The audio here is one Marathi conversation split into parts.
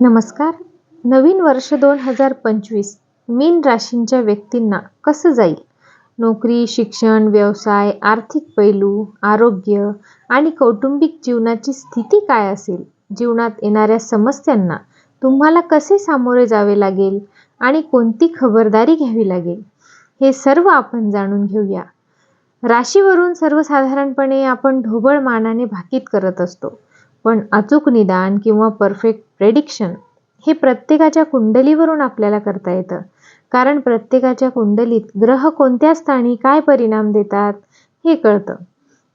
नमस्कार. नवीन वर्ष दोन हजार पंचवीस. मीन राशींच्या व्यक्तींना कसं जाईल? नोकरी शिक्षण व्यवसाय आर्थिक पैलू आरोग्य आणि कौटुंबिक जीवनाची स्थिती काय असेल? जीवनात येणाऱ्या समस्यांना तुम्हाला कसे सामोरे जावे लागेल आणि कोणती खबरदारी घ्यावी लागेल? हे सर्व आपण जाणून घेऊया. राशीवरून सर्वसाधारणपणे आपण ढोबळ मानाने भाकीत करत असतो. पण अचूक निदान किंवा परफेक्ट प्रेडिक्शन हे प्रत्येकाच्या कुंडलीवरून आपल्याला करता येतं. कारण प्रत्येकाच्या कुंडलीत ग्रह कोणत्या स्थानी काय परिणाम देतात हे कळतं.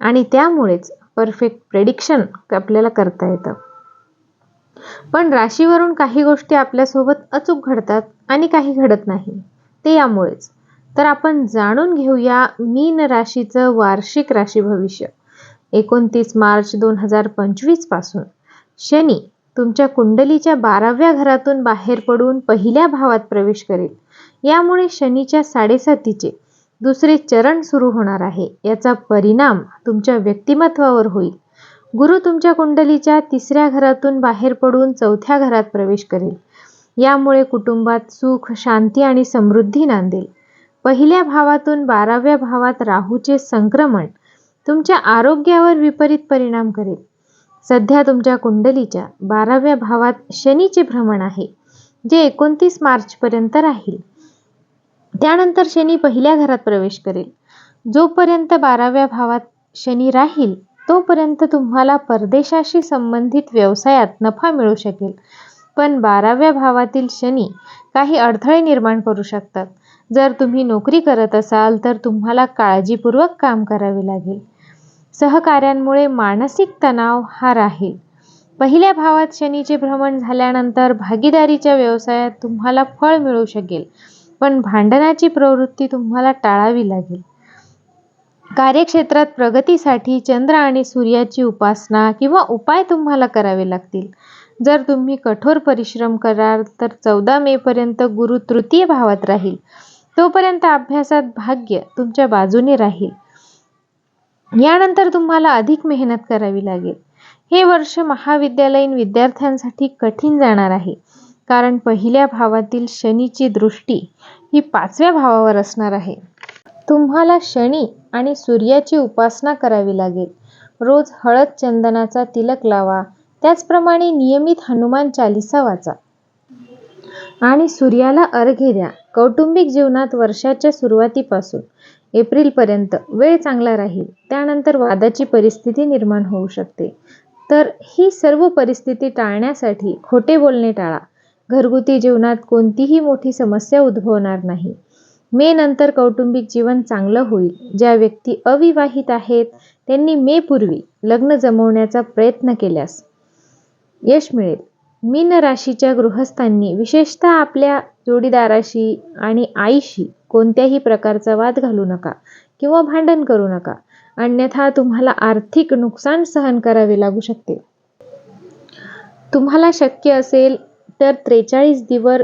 आणि त्यामुळेच परफेक्ट प्रेडिक्शन आपल्याला करता येतं. पण राशीवरून काही गोष्टी आपल्यासोबत अचूक घडतात आणि काही घडत नाही. ते यामुळेच. तर आपण जाणून घेऊया मीन राशीचं वार्षिक राशी भविष्य. एकोणतीस मार्च दोन हजार पंचवीसपासून. शनी तुमच्या कुंडलीच्या बाराव्या घरातून बाहेर पडून पहिल्या भावात प्रवेश करेल. यामुळे शनीच्या साडेसातीचे दुसरे चरण सुरू होणार आहे. याचा परिणाम तुमच्या व्यक्तिमत्वावर होईल. गुरु तुमच्या कुंडलीच्या तिसऱ्या घरातून बाहेर पडून चौथ्या घरात प्रवेश करेल. यामुळे कुटुंबात सुख शांती आणि समृद्धी नांदेल. पहिल्या भावातून बाराव्या भावात राहूचे संक्रमण तुमच्या आरोग्यावर विपरीत परिणाम करेल. सध्या तुमच्या कुंडलीच्या बाराव्या भावात शनीचे भ्रमण आहे जे एकोणतीस मार्चपर्यंत राहील. त्यानंतर शनी पहिल्या घरात प्रवेश करेल. जोपर्यंत बाराव्या भावात शनी राहील तोपर्यंत तुम्हाला परदेशाशी संबंधित व्यवसायात नफा मिळू शकेल. पण बाराव्या भावातील शनी काही अडथळे निर्माण करू शकतात. जर तुम्ही नोकरी करत असाल तर तुम्हाला काळजीपूर्वक काम करावे लागेल. सहकार्यांमुळे मानसिक तणाव हा राहील. पहिल्या भावात शनीचे भ्रमण झाल्यानंतर भागीदारीच्या व्यवसायात तुम्हाला फळ मिळू शकेल पण भांडणाची प्रवृत्ती तुम्हाला टाळावी लागेल. कार्यक्षेत्रात प्रगतीसाठी चंद्र आणि सूर्याची उपासना किंवा उपाय तुम्हाला करावे लागतील. जर तुम्ही कठोर परिश्रम कराल तर चौदा मेपर्यंत गुरु तृतीय भावात राहील. तोपर्यंत अभ्यासात भाग्य तुमच्या बाजूने राहील. यानंतर तुम्हाला अधिक मेहनत करावी लागेल. हे वर्ष महाविद्यालयीन विद्यार्थ्यांसाठी कठीण जाणार आहे. कारण पहिल्या भावातील शनीची दृष्टी ही पाचव्या भावावर असणार आहे. तुम्हाला शनी आणि सूर्याची उपासना करावी लागेल. रोज हळद चंदनाचा तिलक लावा. त्याचप्रमाणे नियमित हनुमान चालिसा वाचा. आणि सूर्याला अर्घ्य द्या. कौटुंबिक जीवनात वर्षाच्या सुरुवातीपासून. एप्रिलपर्यंत वेळ चांगला राहील. त्यानंतर वादाची परिस्थिती निर्माण होऊ शकते. तर ही सर्व परिस्थिती टाळण्यासाठी खोटे बोलणे टाळा. घरगुती जीवनात कोणतीही मोठी समस्या उद्भवणार नाही. मे नंतर कौटुंबिक जीवन चांगलं होईल. ज्या व्यक्ती अविवाहित आहेत त्यांनी मे पूर्वी लग्न जमवण्याचा प्रयत्न केल्यास यश मिळेल. मीन राशीच्या गृहस्थांनी विशेषतः आपल्या जोडीदाराशी आणि आईशी कोणत्याही प्रकारचा वाद घालू नका किंवा भांडण करू नका. अन्यथा तुम्हाला आर्थिक नुकसान सहन करावे लागू शकते. तुम्हाला शक्य असेल तर त्रेचाळीस दिवर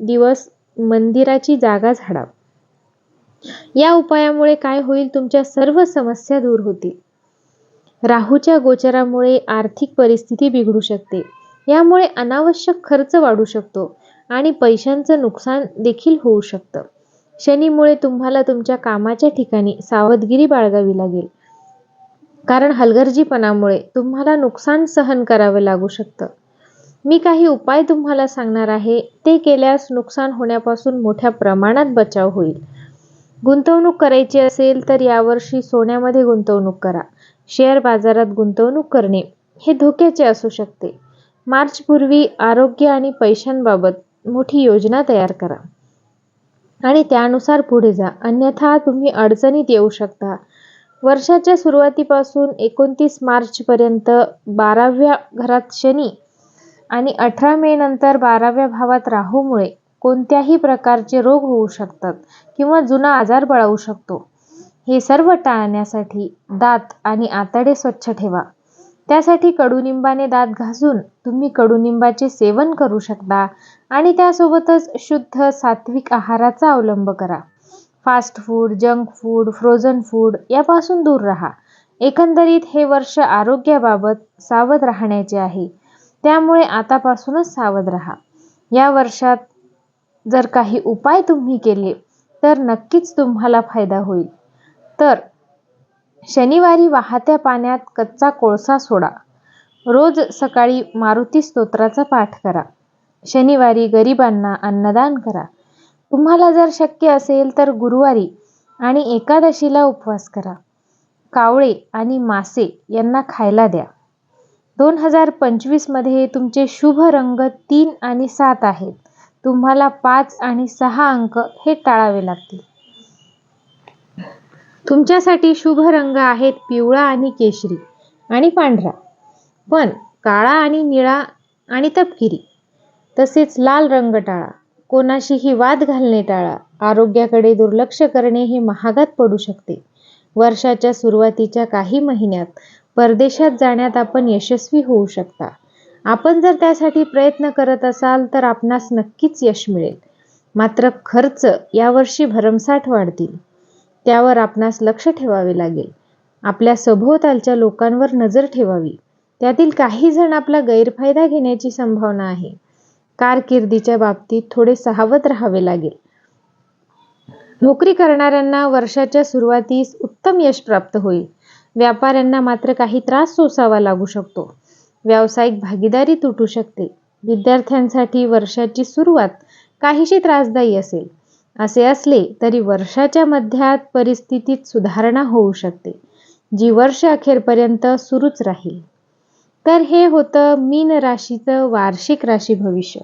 दिवस मंदिराची जागा झाडा या उपायामुळे काय होईल? तुमच्या सर्व समस्या दूर होतील. राहूच्या गोचरामुळे आर्थिक परिस्थिती बिघडू शकते. यामुळे अनावश्यक खर्च वाढू शकतो. आणि पैशांचं नुकसान देखील होऊ शकतं. शनीमुळे तुम्हाला तुमच्या कामाच्या ठिकाणी सावधगिरी बाळगावी लागेल. कारण हलगर्जीपणामुळे तुम्हाला नुकसान सहन करावं लागू शकतं. मी काही उपाय तुम्हाला सांगणार आहे. ते केल्यास नुकसान होण्यापासून मोठ्या प्रमाणात बचाव होईल. गुंतवणूक करायची असेल तर यावर्षी सोन्यामध्ये गुंतवणूक करा. शेअर बाजारात गुंतवणूक करणे हे धोक्याचे असू शकते. मार्चपूर्वी आरोग्य आणि पैशांबाबत मोठी योजना तयार करा. आणि त्यानुसार पुढे जा. अन्यथा तुम्ही अडचणीत येऊ शकता. वर्षाच्या सुरुवातीपासून एकोणतीस मार्चपर्यंत बाराव्या घरात शनी आणि अठरा मे नंतर बाराव्या भावात राहूमुळे कोणत्याही प्रकारचे रोग होऊ शकतात किंवा जुना आजार बळावू शकतो. हे सर्व टाळण्यासाठी दात आणि आतडे स्वच्छ ठेवा. त्यासाठी कडुनिंबाने दात घासून तुम्ही कडुनिंबाचे सेवन करू शकता आणि त्यासोबतच शुद्ध सात्विक आहाराचा अवलंब करा. Fast food junk food frozen food यापासून दूर राहा. एकंदरीत हे वर्ष आरोग्याबाबत सावध राहण्याचे आहे. त्यामुळे आतापासूनच सावध राहा. या वर्षात जर काही उपाय तुम्ही केले तर नक्कीच तुम्हाला फायदा होईल. तर शनिवारी वाहत्या पाण्यात कच्चा कोळसा सोडा. रोज सकाळी मारुती स्तोत्राचा पाठ करा. शनिवारी गरिबांना अन्नदान करा. तुम्हाला जर शक्य असेल तर गुरुवारी आणि एकादशीला उपवास करा. कावळे आणि मासे यांना खायला द्या. दोन हजार पंचवीसमध्ये तुमचे शुभ रंग तीन आणि सात आहेत. तुम्हाला पाच आणि सहा अंक हे टाळावे लागतील. तुमच्यासाठी शुभ रंग आहेत पिवळा आणि केशरी आणि पांढरा. पण काळा आणि निळा आणि तपकिरी तसेच लाल रंग टाळा. कोणाशीही वाद घालणे टाळा. आरोग्याकडे दुर्लक्ष करणे हे महागात पडू शकते. वर्षाच्या सुरुवातीच्या काही महिन्यात परदेशात जाण्यात आपण यशस्वी होऊ शकता. आपण जर त्यासाठी प्रयत्न करत असाल तर आपणास नक्कीच यश मिळेल. मात्र खर्च यावर्षी भरमसाठ वाढतील. त्यावर आपणास लक्ष ठेवावे लागेल. आपल्या सभोवतालच्या लोकांवर नजर ठेवावी. त्यातील काही जण आपला गैरफायदा घेण्याची संभावना आहे. कारकिर्दीच्या बाबतीत थोडे सावध राहावे लागेल. नोकरी करणाऱ्यांना वर्षाच्या सुरुवातीस उत्तम यश प्राप्त होईल. व्यापाऱ्यांना मात्र काही त्रास सोसावा लागू शकतो. व्यावसायिक भागीदारी तुटू शकते. विद्यार्थ्यांसाठी वर्षाची सुरुवात काहीशी त्रासदायी असेल. असे असले तरी वर्षाच्या मध्यात परिस्थितीत सुधारणा होऊ शकते जी वर्ष अखेरपर्यंत सुरूच राहील. तर हे होतं मीन राशीचं वार्षिक राशी भविष्य.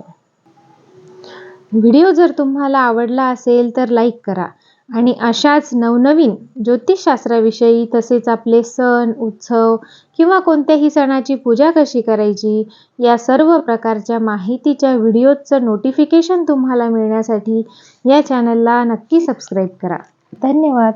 व्हिडिओ जर तुम्हाला आवडला असेल तर लाईक करा. आणि अशाच नवनवीन ज्योतिषशास्त्राविषयी तसेच आपले सण उत्सव किंवा कोणत्याही सणाची पूजा कशी करायची या सर्व प्रकारच्या माहितीच्या व्हिडिओचं नोटिफिकेशन तुम्हाला मिळण्यासाठी या चॅनलला नक्की सबस्क्राईब करा. धन्यवाद.